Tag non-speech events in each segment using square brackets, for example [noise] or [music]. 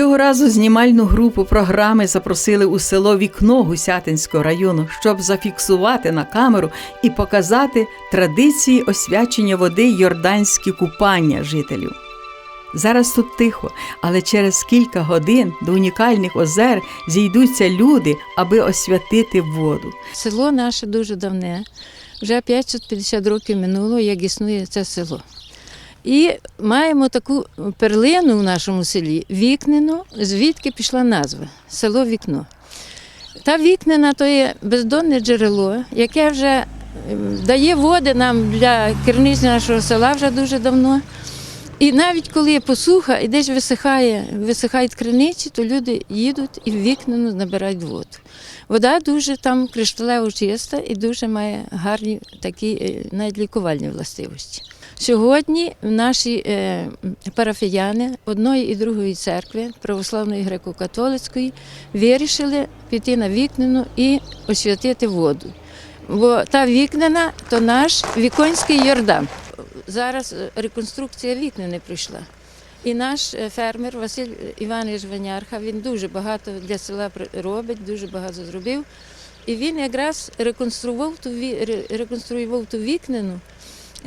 Цього разу знімальну групу програми запросили у село Вікно Гусятинського району, щоб зафіксувати на камеру і показати традиції освячення води йорданські купання жителів. Зараз тут тихо, але через кілька годин до унікальних озер зійдуться люди, аби освятити воду. Село наше дуже давне, вже 550 років минуло, як існує це село. І маємо таку перлину в нашому селі Вікнино, звідки пішла назва село Вікно. Та Вікнина то є бездонне джерело, яке вже дає води нам для керниць нашого села вже дуже давно. І навіть коли є посуха і десь висихає, висихають криниці, то люди їдуть і в вікнину набирають воду. Вода дуже там кришталево чиста і дуже має гарні такі е, навіть лікувальні властивості. Сьогодні наші е, парафіяни одної і другої церкви, православної греко-католицької, вирішили піти на вікнину і освятити воду. Бо та вікнена то наш віконський Йордан. Зараз реконструкція вікна не пройшла. І наш е, фермер Василь Іванович Ванярха, він дуже багато для села робить, дуже багато зробив. І він якраз реконструював ту, реконструював ту вікнину,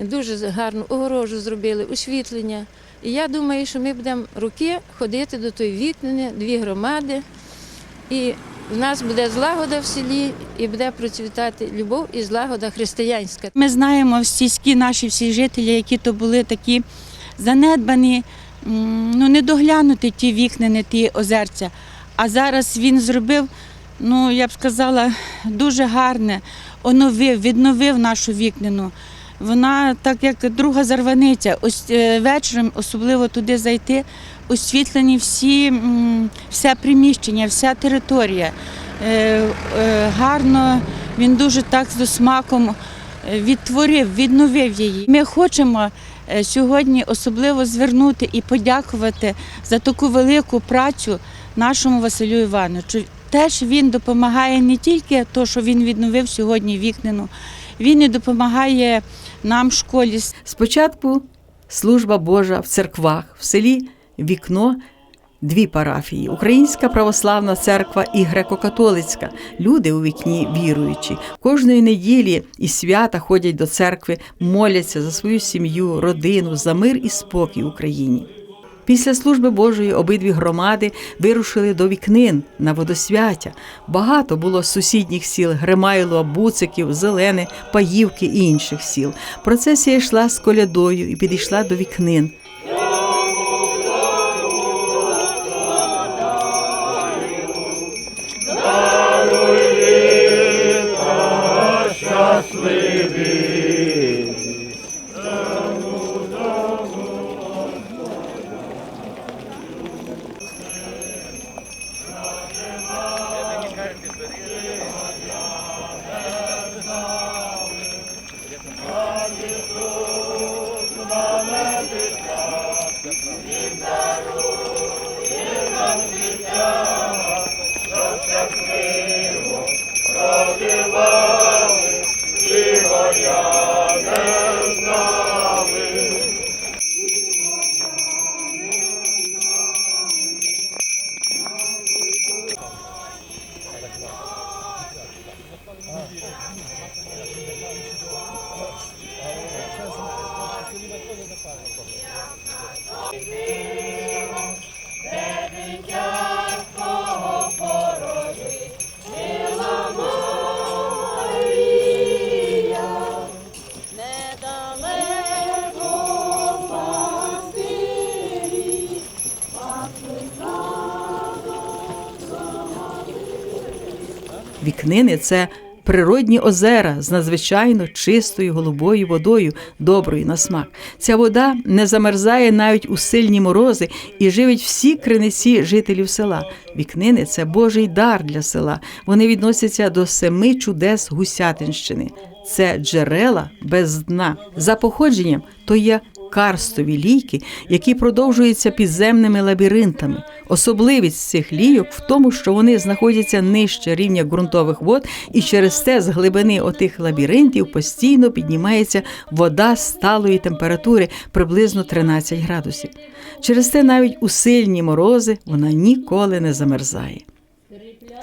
дуже гарну огорожу зробили, освітлення. І я думаю, що ми будемо роки ходити до тої вікнини, дві громади, і в нас буде злагода в селі, і буде процвітати любов і злагода християнська. Ми знаємо сільські наші всі жителі, які то були такі занедбані, ну недоглянути ті вікнини, ті озерця. А зараз він зробив, ну я б сказала, дуже гарне, оновив, відновив нашу вікнину. Вона так як друга зарваниця. Ось е, вечором, особливо туди зайти, освітлені всі, все приміщення, вся територія. Е, е, Гарно, він дуже так з смаком відтворив, відновив її. Ми хочемо сьогодні особливо звернути і подякувати за таку велику працю нашому Василю Івановичу. Теж він допомагає не тільки то, що він відновив сьогодні вікнину, він і допомагає нам в школі Спочатку служба Божа в церквах в селі Вікно. Дві парафії Українська православна церква і греко-католицька. Люди у вікні віруючі. Кожної неділі і свята ходять до церкви, моляться за свою сім'ю, родину, за мир і спокій в Україні. Після служби Божої обидві громади вирушили до вікнин на водосвяття. Багато було сусідніх сіл Гримайло, Буциків, Зелене, Паївки і інших сіл. Процесія йшла з колядою і підійшла до вікнин. Вікнини це природні озера з надзвичайно чистою голубою водою, доброю на смак. Ця вода не замерзає навіть у сильні морози і живить всі криниці жителів села. Вікнини це Божий дар для села. Вони відносяться до семи чудес Гусятинщини. Це джерела без дна. За походженням то є карстові лійки, які продовжуються підземними лабіринтами. Особливість цих лійок в тому, що вони знаходяться нижче рівня ґрунтових вод, і через те з глибини отих лабіринтів постійно піднімається вода сталої температури приблизно 13 градусів. Через те навіть у сильні морози вона ніколи не замерзає.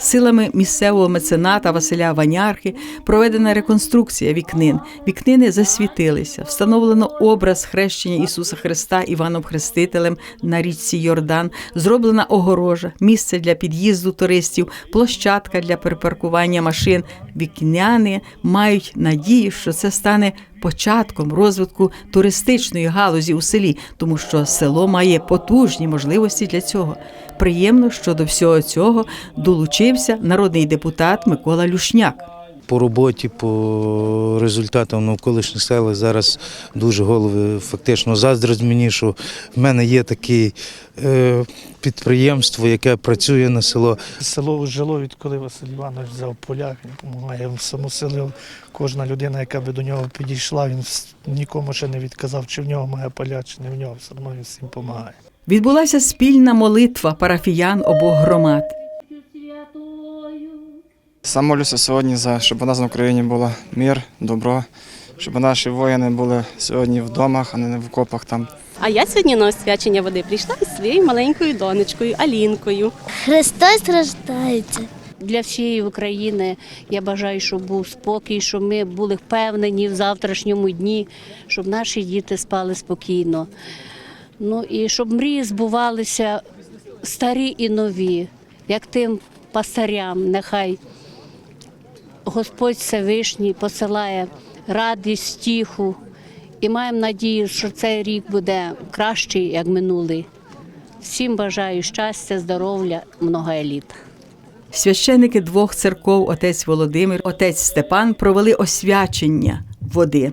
Силами місцевого мецената Василя Ванярки проведена реконструкція вікнин. Вікнини засвітилися, встановлено образ хрещення Ісуса Христа Іваном Хрестителем на річці Йордан, зроблена огорожа, місце для під'їзду туристів, площадка для припаркування машин. Вікняни мають надію, що це стане початком розвитку туристичної галузі у селі, тому що село має потужні можливості для цього. Приємно, що до всього цього долучився народний депутат Микола Люшняк. По роботі, по результатам навколишніх сел зараз дуже голови фактично заздрять мені, що в мене є таке е, підприємство, яке працює на село. Село жило, відколи Василь Іванович взяв поля, він допомагає в саму село. Кожна людина, яка би до нього підійшла, він нікому ще не відказав, чи в нього має поля, чи не в нього, все одно він всім допомагає. Відбулася спільна молитва парафіян обох громад. Сам молюся сьогодні за щоб у нас на Україні було мир, добро, щоб наші воїни були сьогодні в домах, а не в окопах там. А я сьогодні на освячення води прийшла із своєю маленькою донечкою Алінкою. Христос рождається. Для всієї України я бажаю, щоб був спокій, щоб ми були впевнені в завтрашньому дні, щоб наші діти спали спокійно. Ну і щоб мрії збувалися старі і нові, як тим пастарям, нехай Господь Всевишній посилає радість, тіху. І маємо надію, що цей рік буде кращий, як минулий. Всім бажаю щастя, здоров'я, много еліт. Священники двох церков, отець Володимир, отець Степан, провели освячення води.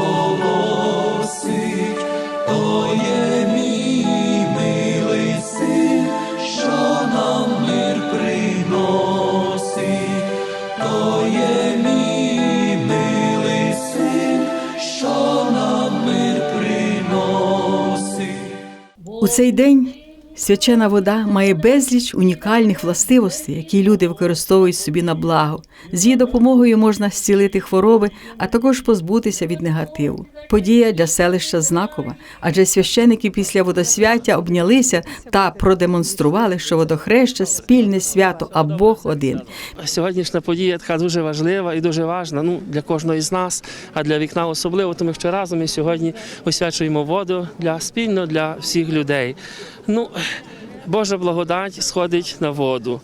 цей день свячена вода має безліч унікальних властивостей, які люди використовують собі на благо. З її допомогою можна зцілити хвороби, а також позбутися від негативу. Подія для селища знакова, адже священики після водосвяття обнялися та продемонстрували, що водохреща спільне свято, а Бог один. Сьогоднішня подія така дуже важлива і дуже важна ну, для кожного з нас, а для вікна особливо, тому що разом ми сьогодні освячуємо воду для спільно для всіх людей. Ну, Божа благодать сходить на воду.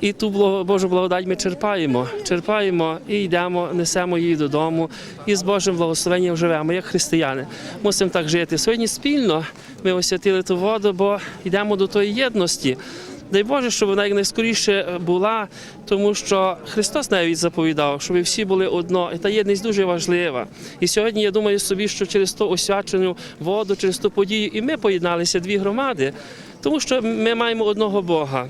І ту Божу благодать ми черпаємо, черпаємо і йдемо, несемо її додому, і з Божим благословенням живемо, як християни. Мусимо так жити. Сьогодні спільно ми освятили ту воду, бо йдемо до тої єдності. Дай Боже, щоб вона якнайскоріше була, тому що Христос навіть заповідав, щоб всі були одно, і та єдність дуже важлива. І сьогодні я думаю собі, що через ту освячену воду, через ту подію, і ми поєдналися дві громади, тому що ми маємо одного Бога.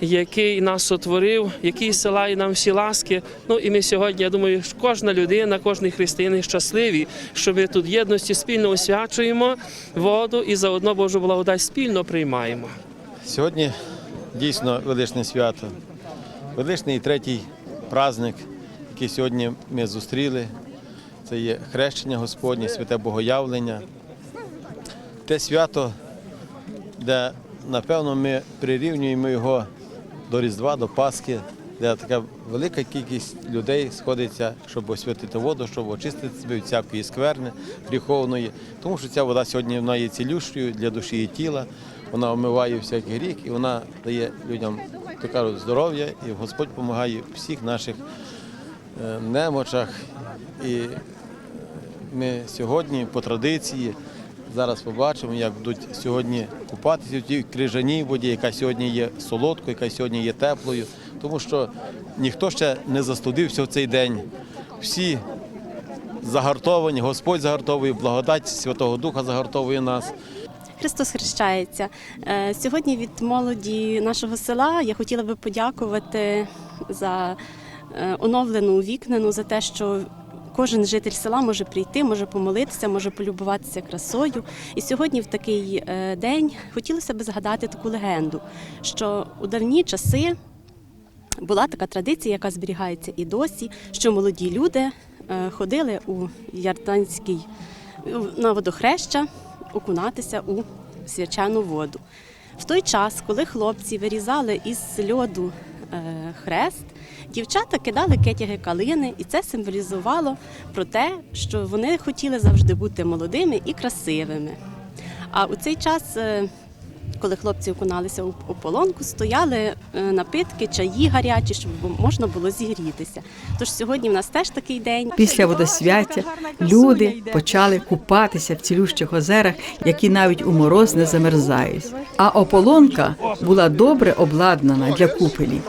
Який нас сотворив, який силає нам всі ласки. Ну і ми сьогодні, я думаю, кожна людина, кожен християнин щасливі, що ми тут єдності спільно освячуємо воду і заодно Божу благодать спільно приймаємо. Сьогодні дійсно величне свято. Величний третій праздник, який сьогодні ми зустріли. Це є хрещення Господнє, святе Богоявлення. Те свято, де, напевно, ми прирівнюємо його до Різдва, до Пасхи, де така велика кількість людей сходиться, щоб освятити воду, щоб очистити себе від всякої скверни гріховної. Тому що ця вода сьогодні вона є цілющою для душі і тіла, вона омиває всякий гріх і вона дає людям, то кажуть, здоров'я, і Господь допомагає всіх наших е, немочах. І ми сьогодні по традиції зараз побачимо, як будуть сьогодні купатися в тій крижаній воді, яка сьогодні є солодкою, яка сьогодні є теплою, тому що ніхто ще не застудився в цей день. Всі загартовані, Господь загартовує, благодать Святого Духа загартовує нас. Христос хрещається. Е, Сьогодні від молоді нашого села я хотіла би подякувати за е, оновлену вікнену, за те, що кожен житель села може прийти, може помолитися, може полюбуватися красою. І сьогодні, в такий е, день, хотілося б згадати таку легенду, що у давні часи була така традиція, яка зберігається і досі, що молоді люди е, ходили у Ярданський на водохреща окунатися у свячену воду. В той час, коли хлопці вирізали із льоду хрест, дівчата кидали кетяги калини, і це символізувало про те, що вони хотіли завжди бути молодими і красивими. А у цей час, е, коли хлопці окуналися у ополонку, стояли е, напитки, чаї гарячі, щоб можна було зігрітися. Тож сьогодні в нас теж такий день. Після водосвяття люди почали купатися в цілющих озерах, які навіть у мороз не замерзають. А ополонка була добре обладнана для купелі.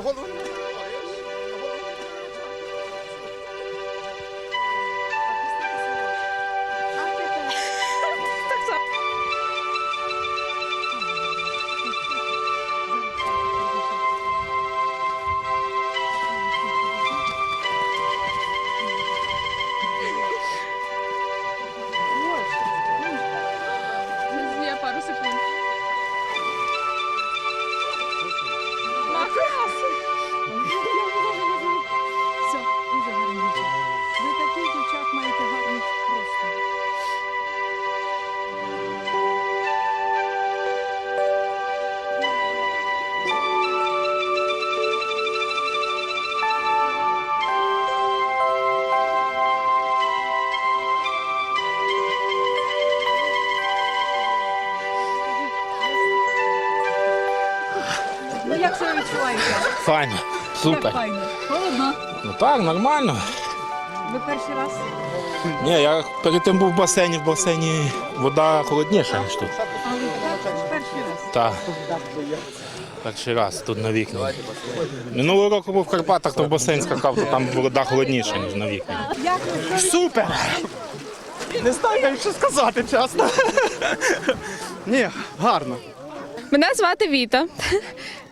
Файно, супер. Холодно. Ну так, нормально. Ви перший раз Ні, я перед тим був в басейні, в басейні вода холодніша, ніж тут. перший раз. Так. Перший раз тут на вікні. Минулого року був в Карпатах, то в басейн скакав, то там вода холодніша, ніж на вікні. Супер! Не знаю, що сказати, чесно. Ні, гарно. Мене звати Віта.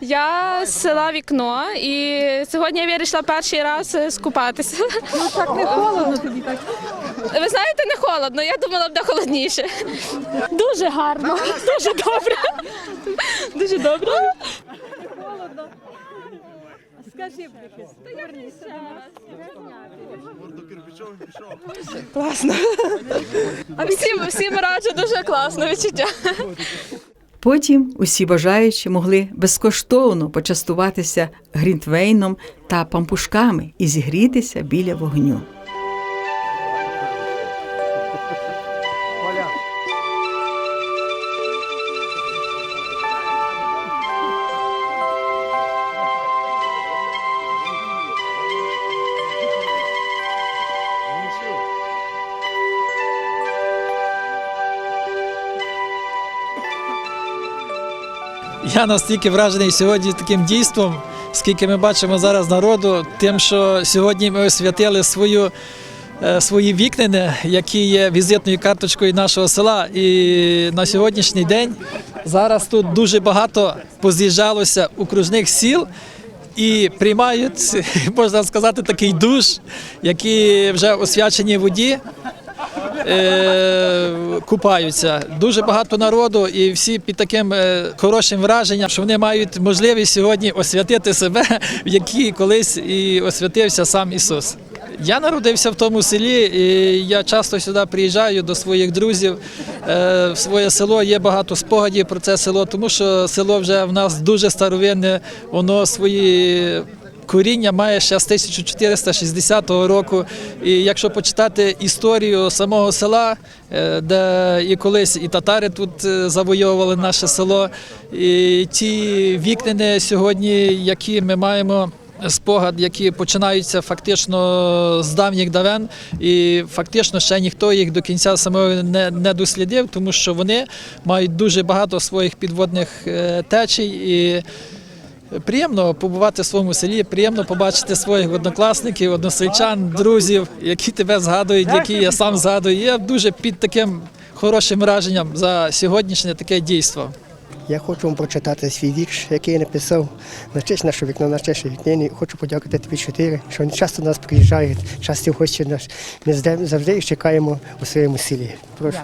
Я з села Вікно і сьогодні я вирішила перший раз е, скупатися. Ну так не холодно тобі так. Ви знаєте, не холодно, я думала, буде холодніше. Дуже гарно, дуже добре. Дуже добре. Холодно. Скажи, Класно. Всім, всім раджу, дуже класно відчуття. Потім усі бажаючі могли безкоштовно почастуватися грінтвейном та пампушками і зігрітися біля вогню. Я настільки вражений сьогодні таким дійством, скільки ми бачимо зараз народу, тим, що сьогодні ми освятили свою. е, Свої вікнини, які є візитною карточкою нашого села. І на сьогоднішній день зараз тут дуже багато поз'їжджалося окружних сіл і приймають, [laughs] можна сказати, такий душ, які вже освячені воді е, купаються. Дуже багато народу, і всі під таким е, хорошим враженням, що вони мають можливість сьогодні освятити себе, в якій колись і освятився сам Ісус. Я народився в тому селі, і я часто сюди приїжджаю до своїх друзів. Е, В своє село є багато спогадів про це село, тому що село вже в нас дуже старовинне, воно свої коріння має ще з 1460 року. І якщо почитати історію самого села, е, де і колись і татари тут е, завойовували наше село, і ті вікнини сьогодні, які ми маємо спогад, які починаються фактично з давніх давен, і фактично ще ніхто їх до кінця самого не, не дослідив, тому що вони мають дуже багато своїх підводних е, течій. І Приємно побувати в своєму селі, приємно побачити своїх однокласників, односельчан, друзів, які тебе згадують, які я сам згадую. Я дуже під таким хорошим враженням за сьогоднішнє таке дійство. Я хочу вам прочитати свій вірш, який я написав на честь нашого вікна, на честь вікнені. Хочу подякувати тобі чотири, що вони часто до нас приїжджають, часто гості наш. Ми завжди їх чекаємо у своєму селі. Прошу.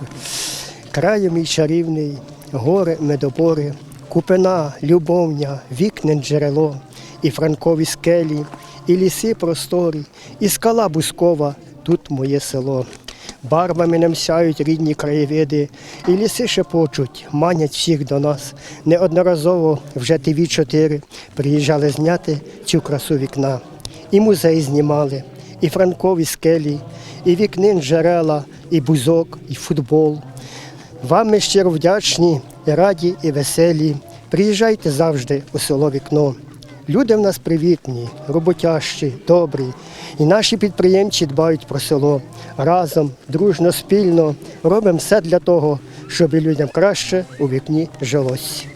Краю мій чарівний, гори, медобори, купина, любовня, вікнен джерело, і франкові скелі, і ліси просторі, і скала бускова, тут моє село. Барвами нам сяють рідні краєвиди, і ліси шепочуть, манять всіх до нас. Неодноразово вже ТВ 4 приїжджали зняти цю красу вікна. І музей знімали, і франкові скелі, і вікнин джерела, і бузок, і футбол. Вам ми щиро вдячні, раді, і веселі. Приїжджайте завжди у село вікно. Люди в нас привітні, роботящі, добрі. І наші підприємці дбають про село. Разом, дружно, спільно робимо все для того, щоб людям краще у вікні жилось.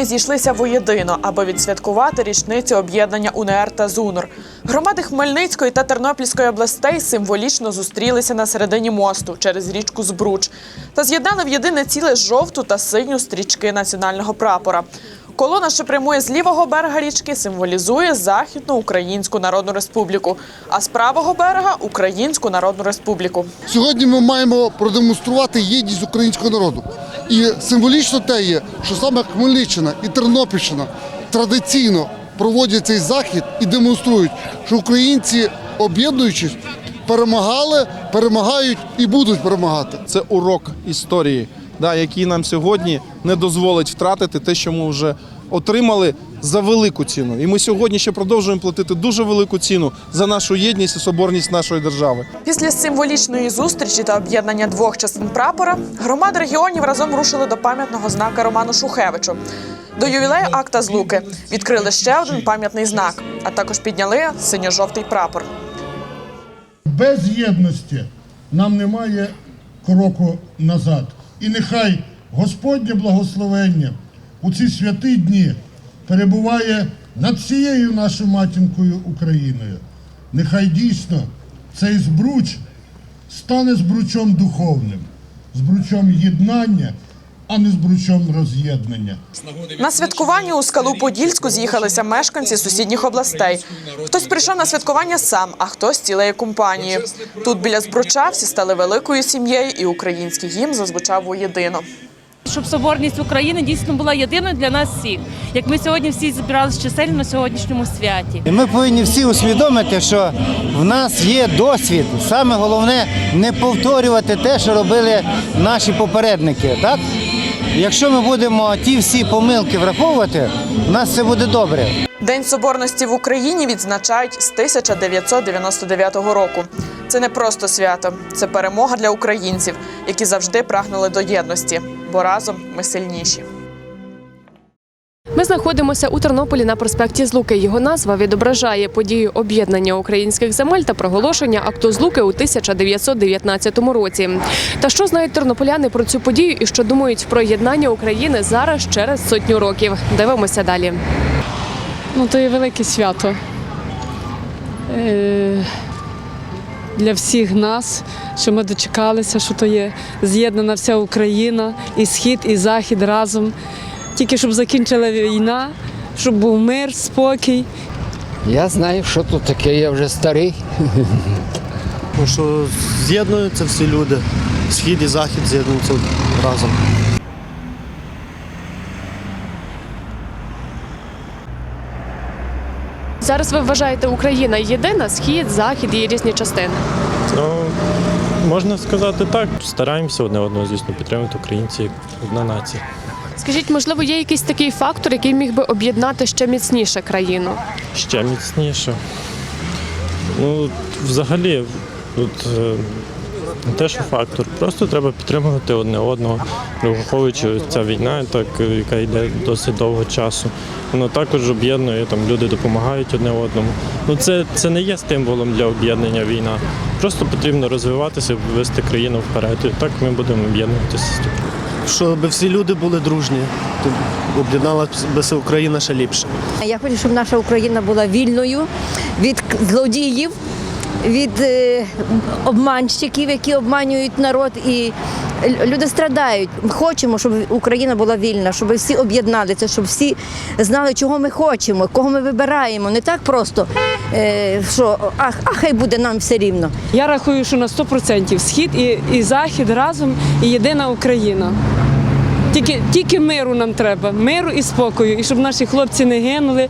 Вони зійшлися воєдино, аби відсвяткувати річницю об'єднання УНР та ЗУНР. Громади Хмельницької та Тернопільської областей символічно зустрілися на середині мосту через річку Збруч та з'єднали в єдине ціле жовту та синю стрічки національного прапора. Колона, що прямує з лівого берега річки, символізує Західну Українську Народну Республіку, а з правого берега Українську Народну Республіку. Сьогодні ми маємо продемонструвати єдність українського народу. І символічно те є, що саме Хмельниччина і Тернопільщина традиційно проводять цей захід і демонструють, що українці, об'єднуючись, перемагали, перемагають і будуть перемагати. Це урок історії, да, який нам сьогодні не дозволить втратити те, що ми вже отримали за велику ціну. І ми сьогодні ще продовжуємо платити дуже велику ціну за нашу єдність і соборність нашої держави. Після символічної зустрічі та об'єднання двох частин прапора громади регіонів разом рушили до пам'ятного знака Роману Шухевичу. До ювілею акта злуки відкрили ще один пам'ятний знак, а також підняли синьо-жовтий прапор. Без єдності нам немає кроку назад. І нехай Господнє благословення у ці святі дні перебуває над всією нашою матінкою Україною. Нехай дійсно цей збруч стане збручом духовним, збручом єднання, а не збручом роз'єднання. На святкуванні у скалу Подільську з'їхалися мешканці сусідніх областей. Хтось прийшов на святкування сам, а хтось цілею компанією. Тут біля збруча всі стали великою сім'єю, і український гімн зазвучав воєдино. Щоб соборність України дійсно була єдиною для нас всіх. Як ми сьогодні всі зібралися чисельно на сьогоднішньому святі. Ми повинні всі усвідомити, що в нас є досвід. Саме головне не повторювати те, що робили наші попередники. Так? Якщо ми будемо ті всі помилки враховувати, у нас все буде добре. День соборності в Україні відзначають з 1999 року. Це не просто свято, це перемога для українців, які завжди прагнули до єдності, бо разом ми сильніші. Ми знаходимося у Тернополі на проспекті Злуки. Його назва відображає подію об'єднання українських земель та проголошення акту Злуки у 1919 році. Та що знають тернополяни про цю подію і що думають про єднання України зараз через сотню років? Дивимося далі. Ну, то є велике свято е, для всіх нас, що ми дочекалися, що то є з'єднана вся Україна, і схід, і захід разом. Тільки щоб закінчила війна, щоб був мир, спокій. Я знаю, що тут таке, я вже старий. Тому що з'єднуються всі люди. Схід і захід з'єднуються разом. Зараз ви вважаєте Україна єдина, схід, захід і різні частини. Ну, можна сказати так. Стараємося одне одного, звісно, підтримувати українці як одна нація. Скажіть, можливо, є якийсь такий фактор, який міг би об'єднати ще міцніше країну? Ще міцніше. Ну, взагалі, Тут не те, що фактор. Просто треба підтримувати одне одного, враховуючи ця війна, так, е, яка йде досить довго часу. Воно також об'єднує, там люди допомагають одне одному. Ну це, це не є стимулом для об'єднання війна. Просто потрібно розвиватися, вести країну вперед. І так ми будемо об'єднуватися. Щоб всі люди були дружні, то об'єдналася Україна ще ліпше. Я хочу, щоб наша Україна була вільною від злодіїв, від е, обманщиків, які обманюють народ. І люди страдають. Ми хочемо, щоб Україна була вільна, щоб всі об'єдналися, щоб всі знали, чого ми хочемо, кого ми вибираємо. Не так просто, е, що а, а хай буде нам все рівно. Я рахую, що на 100% схід і, і захід разом і єдина Україна. Тільки, тільки миру нам треба, миру і спокою, і щоб наші хлопці не гинули.